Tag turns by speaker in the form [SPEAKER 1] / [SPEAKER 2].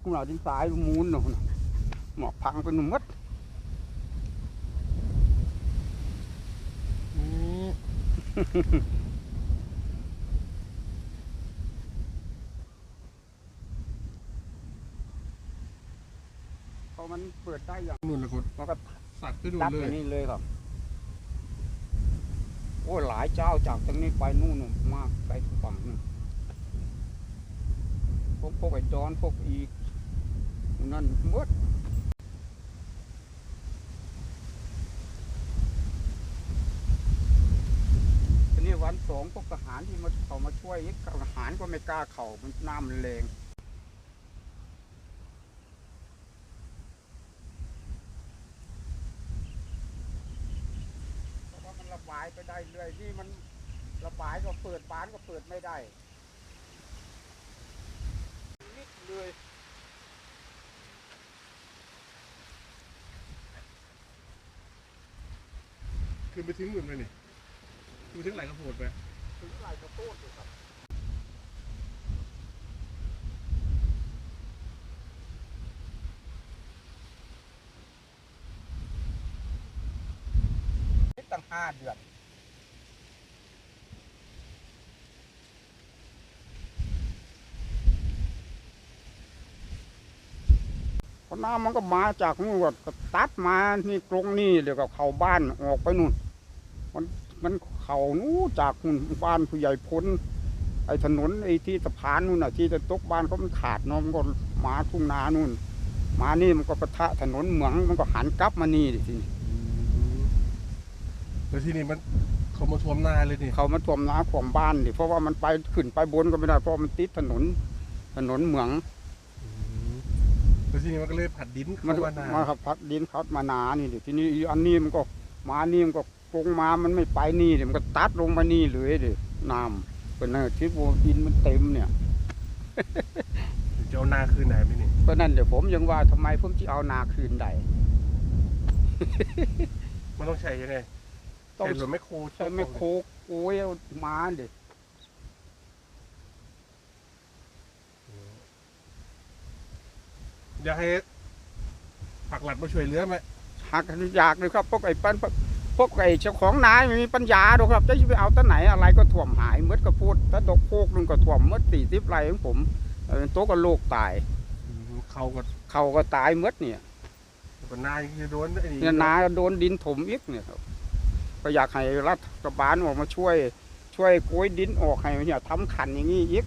[SPEAKER 1] พวกเหล่าดินสายมูนหน่อหมอกพังเป็นหนุ่มมัดพอมันเปิดได้อย่าง
[SPEAKER 2] นู่นละคน
[SPEAKER 1] มันก็
[SPEAKER 2] สัตว์ขึ้นดั
[SPEAKER 1] บ
[SPEAKER 2] เล
[SPEAKER 1] ยงนี้เลยครับ อ้ยหลายเจ้าจากตรงนี้ไปนู่นน่ะมากไปฝั่งนู่นพวกพวกไอ้จอนพวกอีกนั่นหมดทีนี้วันสองพวกทหารที่มาเขามาช่วยทหารก็ไม่กล้าเข่ามันน้ำมันแรง เพราะว่ามันระบายไปได้เรื่อยนี่มันระบายก็เปิดบานก็เปิดไม่ได้นิดเลย
[SPEAKER 2] คือไปทิ้งหมื่นไปนี่คือไปทิ้งไหลกระโพดไป
[SPEAKER 1] ถึงไหลกระโปดอยู่ครับนี่ตั้งห้าเดือน เพราะน้ำมันก็มาจากนู่นก็ตัดมานี่กรงนี่เดี๋ยวก็เข้าบ้านออกไปนู่น มันมันเข่านู้นจากนู่นบ้านผู้ใหญ่พ้นไอ้ถนนไอ้ที่สะพานนู่นน่ะที่จะตกบ้านเขามันขาดเนาะมันก็มาทุ่งนานู่น มานี่มันก็ปะทะถนนเหมืองมันก็หันกลับมานี่ดิทีนี้
[SPEAKER 2] แล้วที่นี่มันเขามาท่วมนาเลยนี่
[SPEAKER 1] เขามาท่วมนาของบ้านดิเพราะว่ามันไปขึ้นไปบนก็ไม่ได้เพราะมันติดถนนถนนเหมือง
[SPEAKER 2] แล้วที่นี่มันก็เลยผัดดิน
[SPEAKER 1] มัน
[SPEAKER 2] เข้ามานา
[SPEAKER 1] มาครับพัดดินพัดมานานี่ดิทีนี้อันนี้มันก็มานี่มันก็ลงมามันไม่ไปนี่ดิมันก็ตัดลงมานี่เลยดิน้ำเป็นนั่นที่ว่าดินมันเต็มเนี่ย
[SPEAKER 2] จะเอานาคืนไหนไหมนี่
[SPEAKER 1] เพราะนั่นเดี๋ยวผมยังว่าทำไมผมจะเอานาคืนได้
[SPEAKER 2] มันต้องใช้ยังไง
[SPEAKER 1] ต้อง
[SPEAKER 2] ใช้รถแมคโคร
[SPEAKER 1] ใช้ไม่โคกโอ้ยเอามาเด็ด
[SPEAKER 2] อยากให้ผักหลัดมาช่วยเหลือไหม
[SPEAKER 1] หักอยากเลยครับพวกไอ้ปันพวกไอ้เจ้าของนาไม่มีปัญญาหรอกครับจะไปเอาตั้งไหนอะไรก็ถ่วมหายมดก็พูดถ้าดอกโคกนึงก็ถ่วมมดตีสิบไรของผมเออโต๊ะก็โลกตาย
[SPEAKER 2] เขาก็
[SPEAKER 1] เขาก็ตายมดเนี่ย
[SPEAKER 2] ก็นายังจะโดนไอ้นี่
[SPEAKER 1] เนี่ยนาโดนดินถมอีกเนี่ยครับก็อยากให้รัฐบาลออกมาช่วย ช่วยโกยดินออกให้เนี่ยทำขันอย่างนี้อีก